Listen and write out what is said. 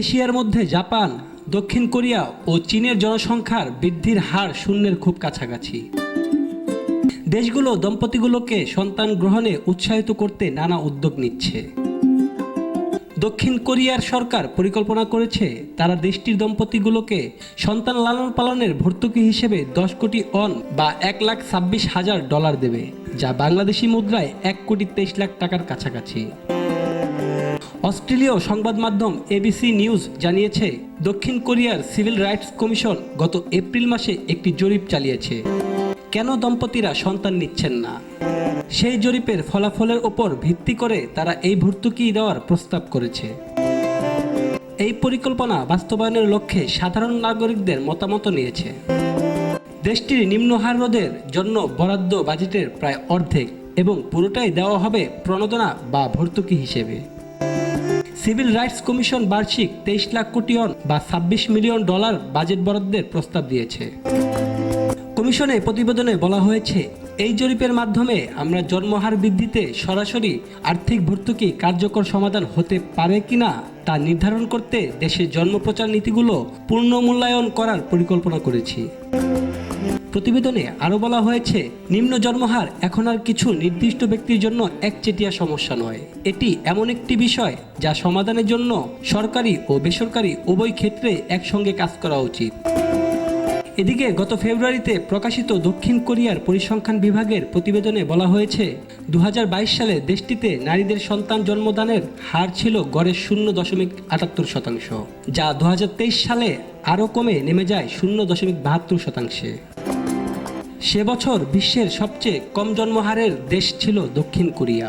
এশিয়ার মধ্যে জাপান, দক্ষিণ কোরিয়া ও চীনের জনসংখ্যার বৃদ্ধির হার শূন্যের খুব কাছাকাছি। দেশগুলো দম্পতিগুলোকে সন্তান গ্রহণে উৎসাহিত করতে নানা উদ্যোগ নিচ্ছে। দক্ষিণ কোরিয়ার সরকার পরিকল্পনা করেছে তারা দেশটির দম্পতিগুলোকে সন্তান লালন পালনের ভর্তুকি হিসেবে দশ কোটি অন বা এক লাখ ছাব্বিশ হাজার ডলার দেবে, যা বাংলাদেশি মুদ্রায় এক কোটি তেইশ লাখ টাকার কাছাকাছি। অস্ট্রেলীয় সংবাদ মাধ্যম এবিসি নিউজ জানিয়েছে, দক্ষিণ কোরিয়ার সিভিল রাইটস কমিশন গত এপ্রিল মাসে একটি জরিপ চালিয়েছে। কেন দম্পতিরা সন্তান নিচ্ছেন না? সেই জরিপের ফলাফলের ওপর ভিত্তি করে তারা এই ভর্তুকি দেওয়ার প্রস্তাব করেছে। এই পরিকল্পনা বাস্তবায়নের লক্ষ্যে সাধারণ নাগরিকদের মতামত নিয়েছে। দেশটির নিম্ন হার রোধের জন্য বরাদ্দ বাজেটের প্রায় অর্ধেক এবং পুরোটাই দেওয়া হবে প্রণোদনা বা ভর্তুকি হিসেবে। সিভিল রাইটস কমিশন বার্ষিক তেইশ লাখ কোটি অন বা ছাব্বিশ মিলিয়ন ডলার বাজেট বরাদ্দের প্রস্তাব দিয়েছে। কমিশনে প্রতিবেদনে বলা হয়েছে, এই জরিপের মাধ্যমে আমরা জন্মহার বৃদ্ধিতে সরাসরি আর্থিক ভর্তুকি কার্যকর সমাধান হতে পারে কিনা তা নির্ধারণ করতে দেশের জন্মপ্রচার নীতিগুলো পূর্ণ মূল্যায়ন করার পরিকল্পনা করেছি। প্রতিবেদনে আরও বলা হয়েছে, নিম্ন জন্মহার এখন আর কিছু নির্দিষ্ট ব্যক্তির জন্য একচেটিয়া সমস্যা নয়। এটি এমন একটি বিষয় যা সমাধানের জন্য সরকারি ও বেসরকারি উভয় ক্ষেত্রে একসঙ্গে কাজ করা উচিত। এদিকে গত ফেব্রুয়ারিতে প্রকাশিত দক্ষিণ কোরিয়ার পরিসংখ্যান বিভাগের প্রতিবেদনে বলা হয়েছে দু হাজার বাইশ সালে দেশটিতে নারীদের সন্তান জন্মদানের হার ছিল গড়ে শূন্য দশমিক আটাত্তর শতাংশ, যা দুহাজার তেইশ সালে আরও কমে নেমে যায় শূন্য দশমিক বাহাত্তর শতাংশে। সে বছর বিশ্বের সবচেয়ে কম জন্মহারের দেশ ছিল দক্ষিণ কোরিয়া।